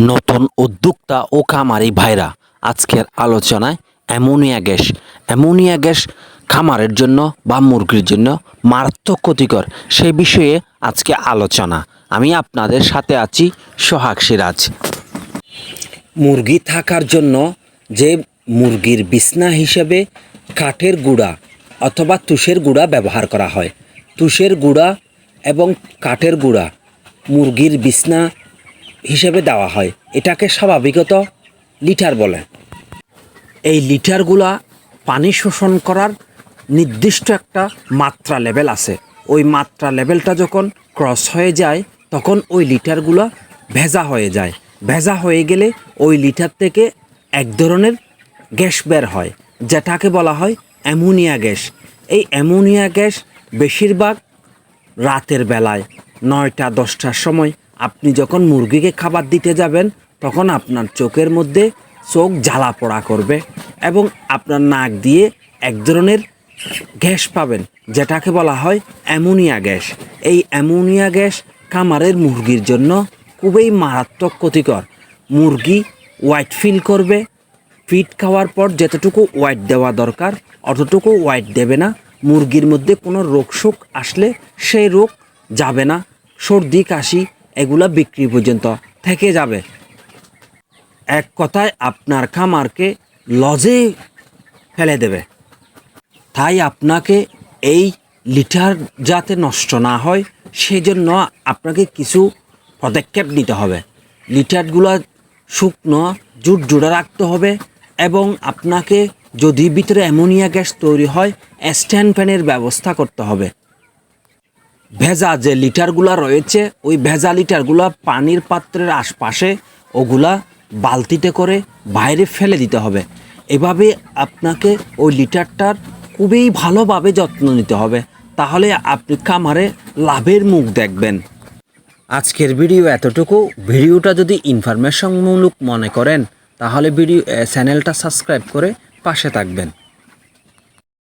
নতুন উদ্যোক্তা ও খামারি ভাইরা আজকের আলোচনায় অ্যামোনিয়া গ্যাস। অ্যামোনিয়া গ্যাস খামারের জন্য বা মুরগির জন্য মারাত্মক ক্ষতিকর সে বিষয়ে আজকে আলোচনা। আমি আপনাদের সাথে আছি সোহাগ সিরাজ। মুরগি থাকার জন্য যে মুরগির বিছনা হিসেবে কাঠের গুঁড়া অথবা তুষের গুঁড়া ব্যবহার করা হয়। তুষের গুঁড়া এবং কাঠের গুঁড়া মুরগির বিছনা হিসেবে দেওয়া হয়। এটাকে স্বাভাবিকত লিটার বলে। এই লিটারগুলা পানি শোষণ করার নির্দিষ্ট একটা মাত্রা লেভেল আছে। ওই মাত্রা লেভেলটা যখন ক্রস হয়ে যায়, তখন ওই লিটারগুলো ভেজা হয়ে যায়। ভেজা হয়ে গেলে ওই লিটার থেকে এক ধরনের গ্যাস বের হয়, যেটাকে বলা হয় অ্যামোনিয়া গ্যাস। এই অ্যামোনিয়া গ্যাস বেশিরভাগ রাতের বেলায় নয়টা, দশটার সময় আপনি যখন মুরগিকে খাবার দিতে যাবেন, তখন আপনার চোখের মধ্যে চোখ জ্বালা পোড়া করবে এবং আপনার নাক দিয়ে এক ধরনের গ্যাস পাবেন, যেটাকে বলা হয় অ্যামোনিয়া গ্যাস। এই অ্যামোনিয়া গ্যাস খামারের মুরগির জন্য খুবই মারাত্মক ক্ষতিকর। মুরগি হোয়াইট ফিল করবে ফিট খাওয়ার পর যতটুকু হোয়াইট দেওয়া দরকার, অতটুকু হোয়াইট দেবে না। মুরগির মধ্যে কোনো রোগ শোক আসলে সেই রোগ যাবে না। সর্দি, কাশি এগুলা বিক্রি পর্যন্ত থেকে যাবে। এক কথায় আপনার খামারকে লজে ফেলে দেবে। তাই আপনাকে এই লিটার যাতে নষ্ট না হয়, সেজন্য আপনাকে কিছু পদক্ষেপ নিতে হবে। লিটারগুলো শুকনো জুট জুড়ে রাখতে হবে এবং আপনাকে যদি ভিতরে অ্যামোনিয়া গ্যাস তৈরি হয়, স্ট্যান্ড ফ্যানের ব্যবস্থা করতে হবে। ভেজা যে লিটারগুলা রয়েছে, ওই ভেজা লিটারগুলা পানির পাত্রের আশপাশে ওগুলা বালতিতে করে বাইরে ফেলে দিতে হবে। এভাবে আপনাকে ওই লিটারটার খুবই ভালোভাবে যত্ন নিতে হবে। তাহলে আপনি খামারে লাভের মুখ দেখবেন। আজকের ভিডিও এতটুকু। ভিডিওটা যদি ইনফরমেশনমূলক মনে করেন, তাহলে ভিডিও চ্যানেলটা সাবস্ক্রাইব করে পাশে থাকবেন।